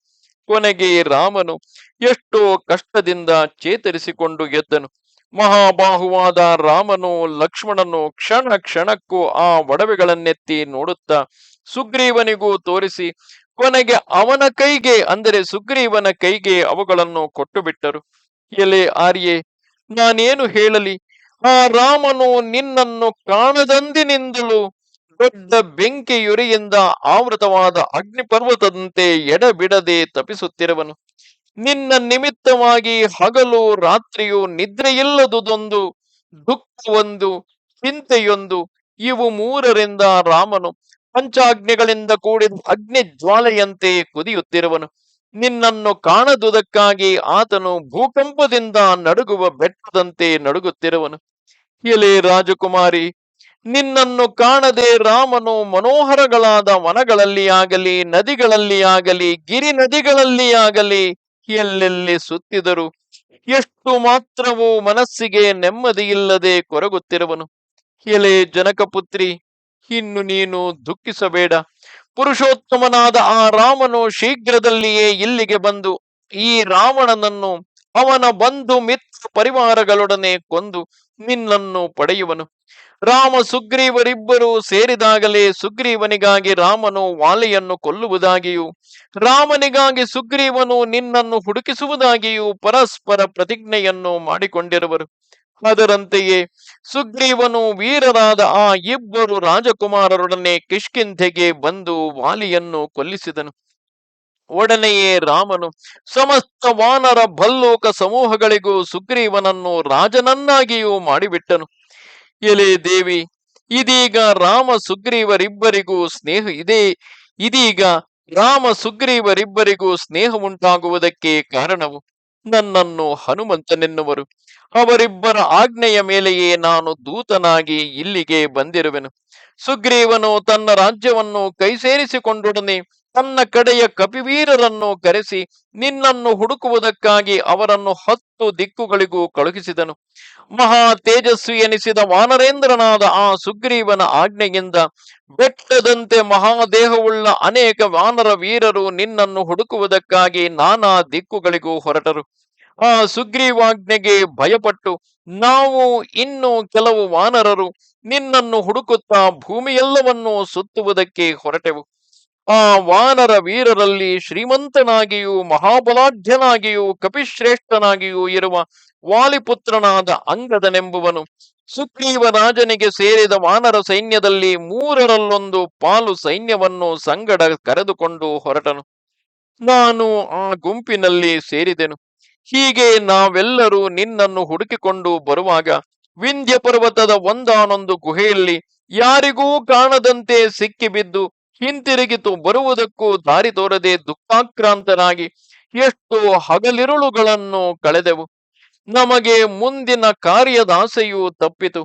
ಕೊನೆಗೆ ರಾಮನು ಎಷ್ಟೋ ಕಷ್ಟದಿಂದ ಚೇತರಿಸಿಕೊಂಡು ಗೆದ್ದನು ಮಹಾಬಾಹುವಾದ ರಾಮನು ಲಕ್ಷ್ಮಣನು ಕ್ಷಣ ಕ್ಷಣಕ್ಕೂ ಆ ಒಡವೆಗಳನ್ನೆತ್ತಿ ನೋಡುತ್ತಾ ಸುಗ್ರೀವನಿಗೂ ತೋರಿಸಿ, ಕೊನೆಗೆ ಅವನ ಕೈಗೆ, ಅಂದರೆ ಸುಗ್ರೀವನ ಕೈಗೆ ಅವುಗಳನ್ನು ಕೊಟ್ಟು ಬಿಟ್ಟರು ಎಲೆ ಆರ್ಯೆ, ನಾನೇನು ಹೇಳಲಿ? ಆ ರಾಮನು ನಿನ್ನನ್ನು ಕಾಣದಂದಿನಿಂದಲೂ ದೊಡ್ಡ ಬೆಂಕಿಯುರಿಯಿಂದ ಆವೃತವಾದ ಅಗ್ನಿಪರ್ವತದಂತೆ ಎಡಬಿಡದೆ ತಪಿಸುತ್ತಿರುವನು ನಿನ್ನ ನಿಮಿತ್ತವಾಗಿ ಹಗಲು ರಾತ್ರಿಯು ನಿದ್ರೆಯಿಲ್ಲದುದೊಂದು ದುಃಖವೊಂದು ಚಿಂತೆಯೊಂದು ಇವು ಮೂರರಿಂದ ರಾಮನು ಪಂಚಾಗ್ನಿಗಳಿಂದ ಕೂಡಿದ ಅಗ್ನಿ ಜ್ವಾಲೆಯಂತೆ ಕುದಿಯುತ್ತಿರುವನು. ನಿನ್ನನ್ನು ಕಾಣದುದಕ್ಕಾಗಿ ಆತನು ಭೂಕಂಪದಿಂದ ನಡುಗುವ ಬೆಟ್ಟದಂತೆ ನಡುಗುತ್ತಿರುವನು. ಎಲೆ ರಾಜಕುಮಾರಿ, ನಿನ್ನನ್ನು ಕಾಣದೆ ರಾಮನು ಮನೋಹರಗಳಾದ ವನಗಳಲ್ಲಿ ಆಗಲಿ, ನದಿಗಳಲ್ಲಿ ಆಗಲಿ ಗಿರಿ ನದಿಗಳಲ್ಲಿ ಆಗಲಿ ಎಲ್ಲೆಲ್ಲಿ ಸುತ್ತಿದರು ಎಷ್ಟು ಮಾತ್ರವೂ ಮನಸ್ಸಿಗೆ ನೆಮ್ಮದಿಯಿಲ್ಲದೆ ಕೊರಗುತ್ತಿರುವನು. ಎಲೆ ಜನಕಪುತ್ರಿ ಇನ್ನು ನೀನು ದುಃಖಿಸಬೇಡ. ಪುರುಷೋತ್ತಮನಾದ ಆ ರಾಮನು ಶೀಘ್ರದಲ್ಲಿಯೇ ಇಲ್ಲಿಗೆ ಬಂದು ಈ ರಾವಣನನ್ನು ಅವನ ಬಂಧು ಮಿತ್ರ ಪರಿವಾರಗಳೊಡನೆ ಕೊಂದು ನಿನ್ನನ್ನು ಪಡೆಯುವನು. ರಾಮ ಸುಗ್ರೀವರಿಬ್ಬರು ಸೇರಿದಾಗಲೇ ಸುಗ್ರೀವನಿಗಾಗಿ ರಾಮನು ವಾಲಿಯನ್ನು ಕೊಲ್ಲುವುದಾಗಿಯೂ, ರಾಮನಿಗಾಗಿ ಸುಗ್ರೀವನು ನಿನ್ನನ್ನು ಹುಡುಕಿಸುವುದಾಗಿಯೂ ಪರಸ್ಪರ ಪ್ರತಿಜ್ಞೆಯನ್ನು ಮಾಡಿಕೊಂಡಿರುವರು. ಅದರಂತೆಯೇ ಸುಗ್ರೀವನು ವೀರರಾದ ಆ ಇಬ್ಬರು ರಾಜಕುಮಾರರೊಡನೆ ಕಿಷ್ಕಿಂಧೆಗೆ ಬಂದು ವಾಲಿಯನ್ನು ಕೊಲ್ಲಿಸಿದನು. ಒಡನೆಯೇ ರಾಮನು, ಸಮಸ್ತ ವಾನರ ಭಲ್ಲೋಕ ಸಮೂಹಗಳಿಗೂ ಸುಗ್ರೀವನನ್ನು ರಾಜನನ್ನಾಗಿಯೂ ಮಾಡಿಬಿಟ್ಟನು. ಎಲೆ ದೇವಿ, ಇದೀಗ ರಾಮ ಸುಗ್ರೀವರಿಬ್ಬರಿಗೂ ಸ್ನೇಹ ಇದೆ. ಇದೀಗ ರಾಮ ಸುಗ್ರೀವರಿಬ್ಬರಿಗೂ ಸ್ನೇಹ ಉಂಟಾಗುವುದಕ್ಕೆ ಕಾರಣವು ನನ್ನನ್ನು ಹನುಮಂತನೆನ್ನುವರು. ಅವರಿಬ್ಬರ ಆಜ್ಞೆಯ ಮೇಲೆಯೇ ನಾನು ದೂತನಾಗಿ ಇಲ್ಲಿಗೆ ಬಂದಿರುವೆನು. ಸುಗ್ರೀವನು ತನ್ನ ರಾಜ್ಯವನ್ನು ಕೈ ಸೇರಿಸಿಕೊಂಡೊಡನೆ ತನ್ನ ಕಡೆಯ ಕಪಿವೀರರನ್ನು ಕರೆಸಿ ನಿನ್ನನ್ನು ಹುಡುಕುವುದಕ್ಕಾಗಿ ಅವರನ್ನು ಹತ್ತು ದಿಕ್ಕುಗಳಿಗೂ ಕಳುಹಿಸಿದನು. ಮಹಾ ತೇಜಸ್ವಿ ಎನಿಸಿದ ವಾನರೇಂದ್ರನಾದ ಆ ಸುಗ್ರೀವನ ಆಜ್ಞೆಯಿಂದ ಬೆಟ್ಟದಂತೆ ಮಹಾದೇಹವುಳ್ಳ ಅನೇಕ ವಾನರ ವೀರರು ನಿನ್ನನ್ನು ಹುಡುಕುವುದಕ್ಕಾಗಿ ನಾನಾ ದಿಕ್ಕುಗಳಿಗೂ ಹೊರಟರು. ಆ ಸುಗ್ರೀವಾಜ್ಞೆಗೆ ಭಯಪಟ್ಟು ನಾವು ಇನ್ನು ಕೆಲವು ವಾನರರು ನಿನ್ನನ್ನು ಹುಡುಕುತ್ತಾ ಭೂಮಿಯೆಲ್ಲವನ್ನೂ ಸುತ್ತುವುದಕ್ಕೆ ಹೊರಟೆವು. ಆ ವಾನರ ವೀರರಲ್ಲಿ ಶ್ರೀಮಂತನಾಗಿಯೂ, ಮಹಾಬಲಾಢ್ಯನಾಗಿಯೂ, ಕಪಿಶ್ರೇಷ್ಠನಾಗಿಯೂ ಇರುವ ವಾಲಿಪುತ್ರನಾದ ಅಂಗದನೆಂಬುವನು. ಸುಗ್ರೀವ ರಾಜನಿಗೆ ಸೇರಿದ ವಾನರ ಸೈನ್ಯದಲ್ಲಿ ಮೂರರಲ್ಲೊಂದು ಪಾಲು ಸೈನ್ಯವನ್ನು ಸಂಗಡ ಕರೆದುಕೊಂಡು ಹೊರಟನು. ನಾನು ಆ ಗುಂಪಿನಲ್ಲಿ ಸೇರಿದೆನು. ಹೀಗೆ ನಾವೆಲ್ಲರೂ ನಿನ್ನನ್ನು ಹುಡುಕಿಕೊಂಡು ಬರುವಾಗ ವಿಂಧ್ಯ ಪರ್ವತದ ಒಂದಾನೊಂದು ಗುಹೆಯಲ್ಲಿ ಯಾರಿಗೂ ಕಾಣದಂತೆ ಸಿಕ್ಕಿಬಿದ್ದು ಹಿಂತಿರುಗಿತು. ಬರುವುದಕ್ಕೂ ದಾರಿ ತೋರದೆ ದುಃಖಾಕ್ರಾಂತರಾಗಿ ಎಷ್ಟು ಹಗಲಿರುಳುಗಳನ್ನು ಕಳೆದೆವು. ನಮಗೆ ಮುಂದಿನ ಕಾರ್ಯದ ಕಾರ್ಯದಾಸೆಯೂ ತಪ್ಪಿತು.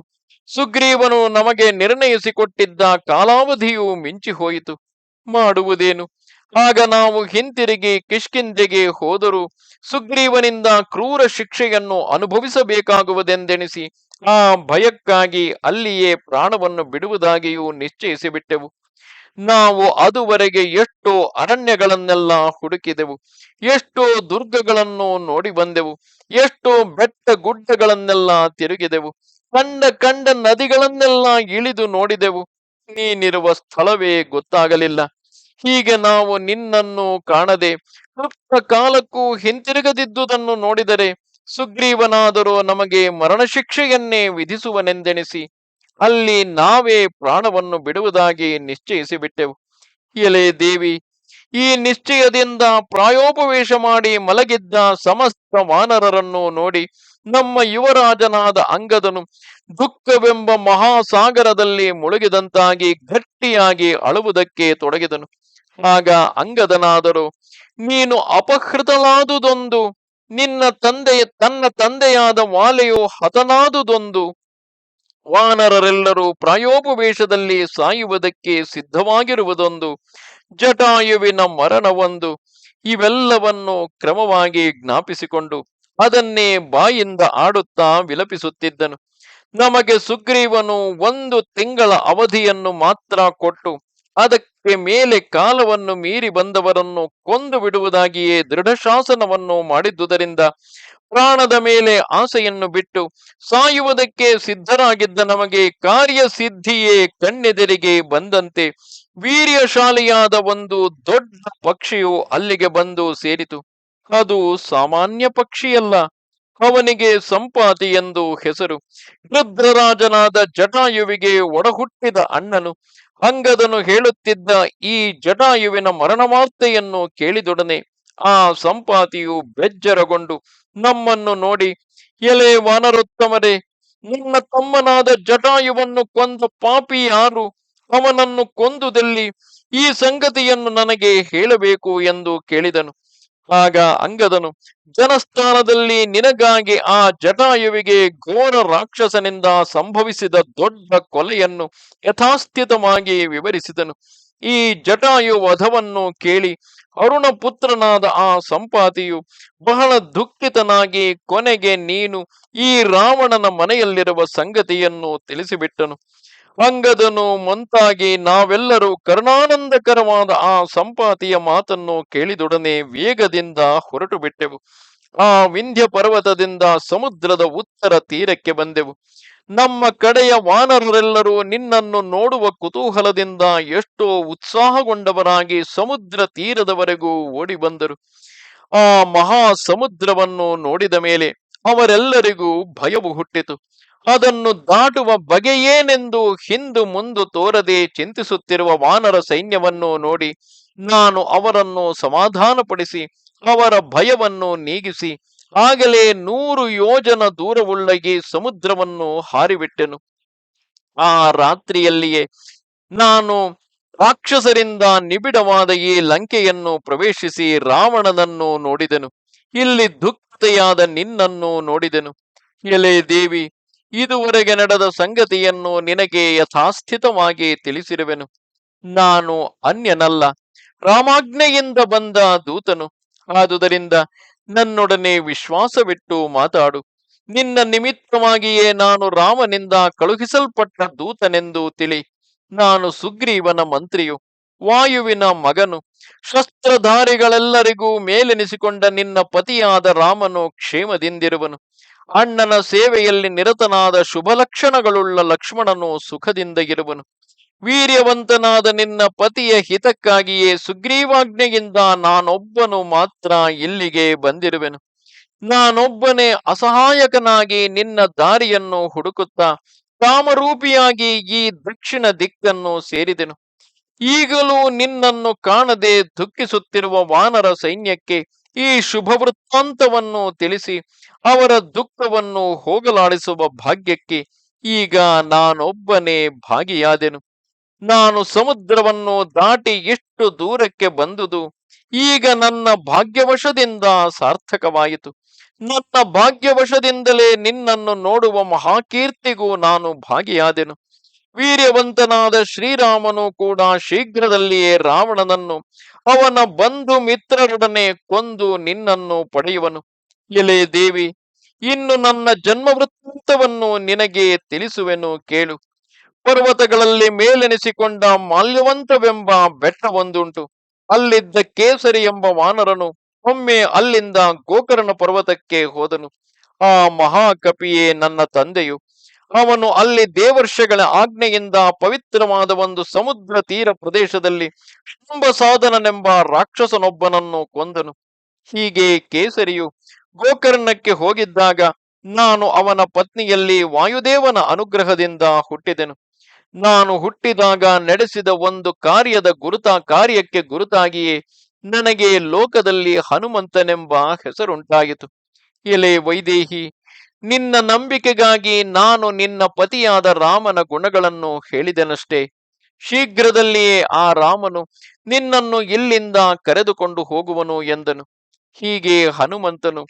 ಸುಗ್ರೀವನು ನಮಗೆ ನಿರ್ಣಯಿಸಿಕೊಟ್ಟಿದ್ದ ಕಾಲಾವಧಿಯು ಮಿಂಚಿ ಹೋಯಿತು ಮಾಡುವುದೇನು? ಆಗ ನಾವು ಹಿಂತಿರುಗಿ ಕಿಷ್ಕಿಂದೆಗೆ ಹೋದರೂ ಸುಗ್ರೀವನಿಂದ ಕ್ರೂರ ಶಿಕ್ಷೆಯನ್ನು ಅನುಭವಿಸಬೇಕಾಗುವುದೆಂದೆಣಿಸಿ ಆ ಭಯಕ್ಕಾಗಿ ಅಲ್ಲಿಯೇ ಪ್ರಾಣವನ್ನು ಬಿಡುವುದಾಗಿಯೂ ನಿಶ್ಚಯಿಸಿಬಿಟ್ಟೆವು. ನಾವು ಅದುವರೆಗೆ ಎಷ್ಟೋ ಅರಣ್ಯಗಳನ್ನೆಲ್ಲ ಹುಡುಕಿದೆವು, ಎಷ್ಟೋ ದುರ್ಗಗಳನ್ನು ನೋಡಿ ಬಂದೆವು, ಎಷ್ಟೋ ಬೆಟ್ಟ ಗುಡ್ಡಗಳನ್ನೆಲ್ಲ ತಿರುಗಿದೆವು, ಕಂಡ ಕಂಡ ನದಿಗಳನ್ನೆಲ್ಲ ಇಳಿದು ನೋಡಿದೆವು. ನೀನಿರುವ ಸ್ಥಳವೇ ಗೊತ್ತಾಗಲಿಲ್ಲ. ಹೀಗೆ ನಾವು ನಿನ್ನನ್ನು ಕಾಣದೆ ಕೃಪ್ತ ಕಾಲಕ್ಕೂ ಹಿಂತಿರುಗದಿದ್ದುದನ್ನು ನೋಡಿದರೆ ಸುಗ್ರೀವನಾದರೂ ನಮಗೆ ಮರಣ ಶಿಕ್ಷೆಯನ್ನೇ ವಿಧಿಸುವನೆಂದೆಣಿಸಿ ಅಲ್ಲಿ ನಾವೇ ಪ್ರಾಣವನ್ನು ಬಿಡುವುದಾಗಿ ನಿಶ್ಚಯಿಸಿ ಬಿಟ್ಟೆವು ಎಲೆ ದೇವಿ, ಈ ನಿಶ್ಚಯದಿಂದ ಪ್ರಾಯೋಪವೇಶ ಮಾಡಿ ಮಲಗಿದ್ದ ಸಮಸ್ತ ವಾನರರನ್ನು ನೋಡಿ ನಮ್ಮ ಯುವರಾಜನಾದ ಅಂಗದನು ದುಃಖವೆಂಬ ಮಹಾಸಾಗರದಲ್ಲಿ ಮುಳುಗಿದಂತಾಗಿ ಗಟ್ಟಿಯಾಗಿ ಅಳುವುದಕ್ಕೆ ತೊಡಗಿದನು. ಆಗ ಅಂಗದನಾದರು, ನೀನು ಅಪಹೃತಲಾದುದೊಂದು ನಿನ್ನ ತಂದೆಯ ತನ್ನ ತಂದೆಯಾದ ವಾಲೆಯು ಹತನಾದುದೊಂದು ವಾನರರೆಲ್ಲರೂ ಪ್ರಾಯೋಪವೇಶದಲ್ಲಿ ಸಾಯುವುದಕ್ಕೆ ಸಿದ್ಧವಾಗಿರುವುದೊಂದು, ಜಟಾಯುವಿನ ಮರಣವೊಂದು, ಇವೆಲ್ಲವನ್ನು ಕ್ರಮವಾಗಿ ಜ್ಞಾಪಿಸಿಕೊಂಡು ಅದನ್ನೇ ಬಾಯಿಂದ ಆಡುತ್ತಾ ವಿಲಪಿಸುತ್ತಿದ್ದನು. ನಮಗೆ ಸುಗ್ರೀವನು ಒಂದು ತಿಂಗಳ ಅವಧಿಯನ್ನು ಮಾತ್ರ ಕೊಟ್ಟು ಅದಕ್ಕೆ ಮೇಲೆ ಕಾಲವನ್ನು ಮೀರಿ ಬಂದವರನ್ನು ಕೊಂದು ಬಿಡುವುದಾಗಿಯೇ ದೃಢ ಶಾಸನವನ್ನು ಮಾಡಿದ್ದುದರಿಂದ ಪ್ರಾಣದ ಮೇಲೆ ಆಸೆಯನ್ನು ಬಿಟ್ಟು ಸಾಯುವುದಕ್ಕೆ ಸಿದ್ಧರಾಗಿದ್ದ ನಮಗೆ ಕಾರ್ಯಸಿದ್ಧಿಯೇ ಕಣ್ಣೆದೆರಿಗೆ ಬಂದಂತೆ ವೀರ್ಯಶಾಲಿಯಾದ ಒಂದು ದೊಡ್ಡ ಪಕ್ಷಿಯು ಅಲ್ಲಿಗೆ ಬಂದು ಸೇರಿತು. ಅದು ಸಾಮಾನ್ಯ ಪಕ್ಷಿಯಲ್ಲ, ಅವನಿಗೆ ಸಂಪಾತಿ ಎಂದು ಹೆಸರು. ರುದ್ರರಾಜನಾದ ಜಟಾಯುವಿಗೆ ಒಡಹುಟ್ಟಿದ ಅಣ್ಣನು ಅಂಗದನು ಹೇಳುತ್ತಿದ್ದ ಈ ಜಟಾಯುವಿನ ಮರಣವಾರ್ತೆಯನ್ನು ಕೇಳಿದೊಡನೆ ಆ ಸಂಪಾತಿಯು ಬೆಜ್ಜರಗೊಂಡು ನಮ್ಮನ್ನು ನೋಡಿ, ಎಲೆ ವಾನರುತ್ತಮರೇ ನಿಮ್ಮ ತಮ್ಮನಾದ ಜಟಾಯುವನ್ನು ಕೊಂದ ಪಾಪಿ ಯಾರು? ಅವನನ್ನು ಕೊಂದುದಲ್ಲಿ? ಈ ಸಂಗತಿಯನ್ನು ನನಗೆ ಹೇಳಬೇಕು ಎಂದು ಕೇಳಿದನು. ಆಗ ಅಂಗದನು, ಜನಸ್ಥಾನದಲ್ಲಿ ನಿನಗಾಗಿ ಆ ಜಟಾಯುವಿಗೆ ಘೋರ ರಾಕ್ಷಸನಿಂದ ಸಂಭವಿಸಿದ ದೊಡ್ಡ ಕೊಲೆಯನ್ನು ಯಥಾಸ್ಥಿತವಾಗಿ ವಿವರಿಸಿದನು. ಈ ಜಟಾಯು ವಧವನ್ನು ಕೇಳಿ ಅರುಣ ಪುತ್ರನಾದ ಆ ಸಂಪಾತಿಯು ಬಹಳ ದುಃಖಿತನಾಗಿ ಕೊನೆಗೆ ನೀನು ಈ ರಾವಣನ ಮನೆಯಲ್ಲಿರುವ ಸಂಗತಿಯನ್ನು ತಿಳಿಸಿಬಿಟ್ಟನು. ಅಂಗದನು ಮಂತಾಗಿ, ನಾವೆಲ್ಲರೂ ಕರುಣಾನಂದಕರವಾದ ಆ ಸಂಪಾತಿಯ ಮಾತನ್ನು ಕೇಳಿದೊಡನೆ ವೇಗದಿಂದ ಹೊರಟು ಬಿಟ್ಟೆವು. ಆ ವಿಂಧ್ಯ ಪರ್ವತದಿಂದ ಸಮುದ್ರದ ಉತ್ತರ ತೀರಕ್ಕೆ ಬಂದೆವು. ನಮ್ಮ ಕಡೆಯ ವಾನರರೆಲ್ಲರೂ ನಿನ್ನನ್ನು ನೋಡುವ ಕುತೂಹಲದಿಂದ ಎಷ್ಟೋ ಉತ್ಸಾಹಗೊಂಡವರಾಗಿ ಸಮುದ್ರ ತೀರದವರೆಗೂ ಓಡಿ ಬಂದರು ಆ ಮಹಾ ಸಮುದ್ರವನ್ನು ನೋಡಿದ ಮೇಲೆ ಅವರೆಲ್ಲರಿಗೂ ಭಯವು ಹುಟ್ಟಿತು. ಅದನ್ನು ದಾಟುವ ಬಗೆಯೇನೆಂದು ಹಿಂದು ಮುಂದು ತೋರದೆ ಚಿಂತಿಸುತ್ತಿರುವ ವಾನರ ಸೈನ್ಯವನ್ನು ನೋಡಿ ನಾನು ಅವರನ್ನು ಸಮಾಧಾನಪಡಿಸಿ, ಅವರ ಭಯವನ್ನು ನೀಗಿಸಿ, ಆಗಲೇ ನೂರು ಯೋಜನ ದೂರವುಳ್ಳಗಿ ಸಮುದ್ರವನ್ನು ಹಾರಿಬಿಟ್ಟೆನು. ಆ ರಾತ್ರಿಯಲ್ಲಿಯೇ ನಾನು ರಾಕ್ಷಸರಿಂದ ನಿಬಿಡವಾದ ಈ ಲಂಕೆಯನ್ನು ಪ್ರವೇಶಿಸಿ ರಾವಣನನ್ನು ನೋಡಿದೆನು. ಇಲ್ಲಿ ದುಃಖತೆಯಾದ ನಿನ್ನನ್ನು ನೋಡಿದೆನು. ಎಲೆ ದೇವಿ, ಇದುವರೆಗೆ ನಡೆದ ಸಂಗತಿಯನ್ನು ನಿನಗೆ ಯಥಾಸ್ಥಿತವಾಗಿ ತಿಳಿಸಿರುವೆನು. ನಾನು ಅನ್ಯನಲ್ಲ, ರಾಮಾಜ್ಞೆಯಿಂದ ಬಂದ ದೂತನು. ಆದುದರಿಂದ ನನ್ನೊಡನೆ ವಿಶ್ವಾಸವಿಟ್ಟು ಮಾತಾಡು. ನಿನ್ನ ನಿಮಿತ್ತವಾಗಿಯೇ ನಾನು ರಾಮನಿಂದ ಕಳುಹಿಸಲ್ಪಟ್ಟ ದೂತನೆಂದು ತಿಳಿ. ನಾನು ಸುಗ್ರೀವನ ಮಂತ್ರಿಯು, ವಾಯುವಿನ ಮಗನು. ಶಸ್ತ್ರಧಾರಿಗಳೆಲ್ಲರಿಗೂ ಮೇಲೆನಿಸಿಕೊಂಡ ನಿನ್ನ ಪತಿಯಾದ ರಾಮನು ಕ್ಷೇಮದಿಂದಿರುವನು. ಅಣ್ಣನ ಸೇವೆಯಲ್ಲಿ ನಿರತನಾದ ಶುಭ ಲಕ್ಷಣಗಳುಳ್ಳ ಲಕ್ಷ್ಮಣನು ಸುಖದಿಂದ ಇರುವನು. ವೀರ್ಯವಂತನಾದ ನಿನ್ನ ಪತಿಯ ಹಿತಕ್ಕಾಗಿಯೇ ಸುಗ್ರೀವಾಜ್ಞೆಯಿಂದ ನಾನೊಬ್ಬನು ಮಾತ್ರ ಇಲ್ಲಿಗೆ ಬಂದಿರುವೆನು. ನಾನೊಬ್ಬನೇ ಅಸಹಾಯಕನಾಗಿ ನಿನ್ನ ದಾರಿಯನ್ನು ಹುಡುಕುತ್ತಾ, ಕಾಮರೂಪಿಯಾಗಿ ಈ ದಕ್ಷಿಣ ದಿಕ್ಕನ್ನು ಸೇರಿದೆನು. ಈಗಲೂ ನಿನ್ನನ್ನು ಕಾಣದೆ ದುಃಖಿಸುತ್ತಿರುವ ವಾನರ ಸೈನ್ಯಕ್ಕೆ ಈ ಶುಭ ವೃತ್ತಾಂತವನ್ನು ತಿಳಿಸಿ ಅವರ ದುಃಖವನ್ನು ಹೋಗಲಾಡಿಸುವ ಭಾಗ್ಯಕ್ಕೆ ಈಗ ನಾನೊಬ್ಬನೇ ಭಾಗಿಯಾದೆನು. ನಾನು ಸಮುದ್ರವನ್ನು ದಾಟಿ ಎಷ್ಟು ದೂರಕ್ಕೆ ಬಂದುದು, ಈಗ ನನ್ನ ಭಾಗ್ಯವಶದಿಂದ ಸಾರ್ಥಕವಾಯಿತು. ನನ್ನ ಭಾಗ್ಯವಶದಿಂದಲೇ ನಿನ್ನನ್ನು ನೋಡುವ ಮಹಾಕೀರ್ತಿಗೂ ನಾನು ಭಾಗಿಯಾದೆನು. ವೀರ್ಯವಂತನಾದ ಶ್ರೀರಾಮನು ಕೂಡ ಶೀಘ್ರದಲ್ಲಿಯೇ ರಾವಣನನ್ನು, ಅವನ ಬಂಧು ಮಿತ್ರರೊಡನೆ ಕೊಂದು ನಿನ್ನನ್ನು ಪಡೆಯುವನು. ಎಲೆ ದೇವಿ, ಇನ್ನು ನನ್ನ ಜನ್ಮ ವೃತ್ತಾಂತವನ್ನು ನಿನಗೆ ತಿಳಿಸುವೆನು ಕೇಳು. ಪರ್ವತಗಳಲ್ಲಿ ಮೇಲೆನಿಸಿಕೊಂಡ ಮಾಲ್ಯವಂತವೆಂಬ ಬೆಟ್ಟವೊಂದುಂಟು ಅಲ್ಲಿದ್ದ ಕೇಸರಿ ಎಂಬ ವಾನರನು ಒಮ್ಮೆ ಅಲ್ಲಿಂದ ಗೋಕರ್ಣ ಪರ್ವತಕ್ಕೆ ಹೋದನು. ಆ ಮಹಾಕಪಿಯೇ ನನ್ನ ತಂದೆಯು ಅವನು ಅಲ್ಲಿ ದೇವರ್ಷಗಳ ಆಜ್ಞೆಯಿಂದ ಪವಿತ್ರವಾದ ಒಂದು ಸಮುದ್ರ ತೀರ ಪ್ರದೇಶದಲ್ಲಿ ಶಂಭ ಸಾಧನನೆಂಬ ರಾಕ್ಷಸನೊಬ್ಬನನ್ನು ಕೊಂದನು. ಹೀಗೆ ಕೇಸರಿಯು ಗೋಕರ್ಣಕ್ಕೆ ಹೋಗಿದ್ದಾಗ ನಾನು ಅವನ ಪತ್ನಿಯಲ್ಲಿ ವಾಯುದೇವನ ಅನುಗ್ರಹದಿಂದ ಹುಟ್ಟಿದೆನು. ನಾನು ಹುಟ್ಟಿದಾಗ ನಡೆಸಿದ ಒಂದು ಕಾರ್ಯದ ಗುರುತ ಕಾರ್ಯಕ್ಕೆ ಗುರುತಾಗಿಯೇ ನನಗೆ ಲೋಕದಲ್ಲಿ ಹನುಮಂತನೆಂಬ ಹೆಸರುಂಟಾಯಿತು. ಎಲೆ ವೈದೇಹಿ ನಿನ್ನ ನಂಬಿಕೆಗಾಗಿ ನಾನು ನಿನ್ನ ಪತಿಯಾದ ರಾಮನ ಗುಣಗಳನ್ನು ಹೇಳಿದೆನಷ್ಟೇ. ಶೀಘ್ರದಲ್ಲಿಯೇ ಆ ರಾಮನು ನಿನ್ನನ್ನು ಇಲ್ಲಿಂದ ಕರೆದುಕೊಂಡು ಹೋಗುವನು ಎಂದನು. ಹೀಗೆ ಹನುಮಂತನು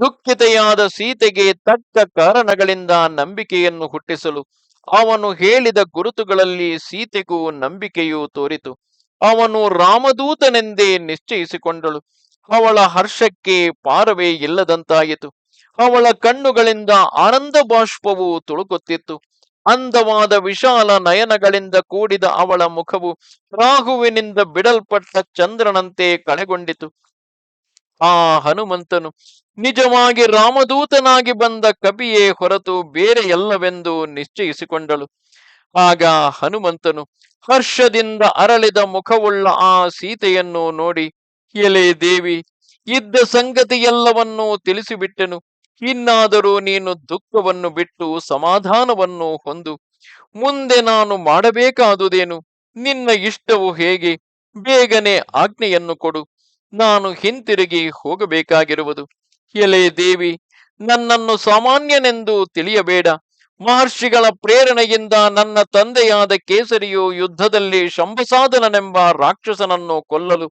ದುಃಖಿತೆಯಾದ ಸೀತೆಗೆ ತಕ್ಕ ಕಾರಣಗಳಿಂದ ನಂಬಿಕೆಯನ್ನು ಹುಟ್ಟಿಸಲು ಅವನು ಹೇಳಿದ ಗುರುತುಗಳಲ್ಲಿ ಸೀತೆಗೂ ನಂಬಿಕೆಯು ತೋರಿತು. ಅವನು ರಾಮದೂತನೆಂದೇ ನಿಶ್ಚಯಿಸಿಕೊಂಡಳು. ಅವಳ ಹರ್ಷಕ್ಕೆ ಪಾರವೇ ಇಲ್ಲದಂತಾಯಿತು. ಅವಳ ಕಣ್ಣುಗಳಿಂದ ಆನಂದ ಬಾಷ್ಪವು ತುಳುಕುತ್ತಿತ್ತು. ಅಂದವಾದ ವಿಶಾಲ ನಯನಗಳಿಂದ ಕೂಡಿದ ಅವಳ ಮುಖವು ರಾಹುವಿನಿಂದ ಬಿಡಲ್ಪಟ್ಟ ಚಂದ್ರನಂತೆ ಕಳೆಗೊಂಡಿತು. ಆ ಹನುಮಂತನು ನಿಜವಾಗಿ ರಾಮದೂತನಾಗಿ ಬಂದ ಕಪಿಯೇ ಹೊರತು ಬೇರೆ ಎಲ್ಲವೆಂದು ನಿಶ್ಚಯಿಸಿಕೊಂಡಳು. ಆಗ ಹನುಮಂತನು ಹರ್ಷದಿಂದ ಅರಳಿದ ಮುಖವುಳ್ಳ ಆ ಸೀತೆಯನ್ನು ನೋಡಿ, ಎಲೆ ದೇವಿ, ಇದ್ದ ಸಂಗತಿಯೆಲ್ಲವನ್ನೂ ತಿಳಿಸಿಬಿಟ್ಟೆನು. ಇನ್ನಾದರೂ ನೀನು ದುಃಖವನ್ನು ಬಿಟ್ಟು ಸಮಾಧಾನವನ್ನು ಹೊಂದು, ಮುಂದೆ ನಾನು ಮಾಡಬೇಕಾದುದೇನು? ನಿನ್ನ ಇಷ್ಟವು ಹೇಗೆ? ಬೇಗನೆ ಆಜ್ಞೆಯನ್ನು ಕೊಡು. ನಾನು ಹಿಂತಿರುಗಿ ಹೋಗಬೇಕಾಗಿರುವುದು. ಎಲೆ ದೇವಿ, ನನ್ನನ್ನು ಸಾಮಾನ್ಯನೆಂದು ತಿಳಿಯಬೇಡ. ಮಹರ್ಷಿಗಳ ಪ್ರೇರಣೆಯಿಂದ ನನ್ನ ತಂದೆಯಾದ ಕೇಸರಿಯು ಯುದ್ಧದಲ್ಲಿ ಶಂಭಸಾಧನನೆಂಬ ರಾಕ್ಷಸನನ್ನು ಕೊಲ್ಲಲು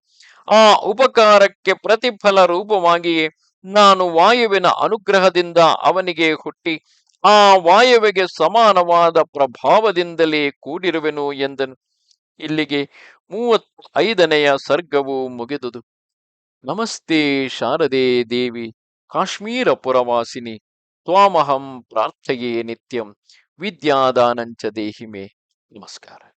ಆ ಉಪಕಾರಕ್ಕೆ ಪ್ರತಿಫಲ ರೂಪವಾಗಿಯೇ ನಾನು ವಾಯುವಿನ ಅನುಗ್ರಹದಿಂದ ಅವನಿಗೆ ಹುಟ್ಟಿ, ಆ ವಾಯುವಿಗೆ ಸಮಾನವಾದ ಪ್ರಭಾವದಿಂದಲೇ ಕೂಡಿರುವೆನು ಎಂದನು. ಇಲ್ಲಿಗೆ ಮೂವತ್ತು ಐದನೆಯ ಸರ್ಗವು ಮುಗಿದುದು. ನಮಸ್ತೆ ಶಾರದೆ ದೇವಿ ಕಾಶ್ಮೀರ ಪುರವಾಸಿನಿ ತ್ವಾಮಹಂ ಪ್ರಾರ್ಥಯೇ ನಿತ್ಯಂ, ವಿದ್ಯಾದಾನಂಚ ದೇಹಿಮೆ. ನಮಸ್ಕಾರ.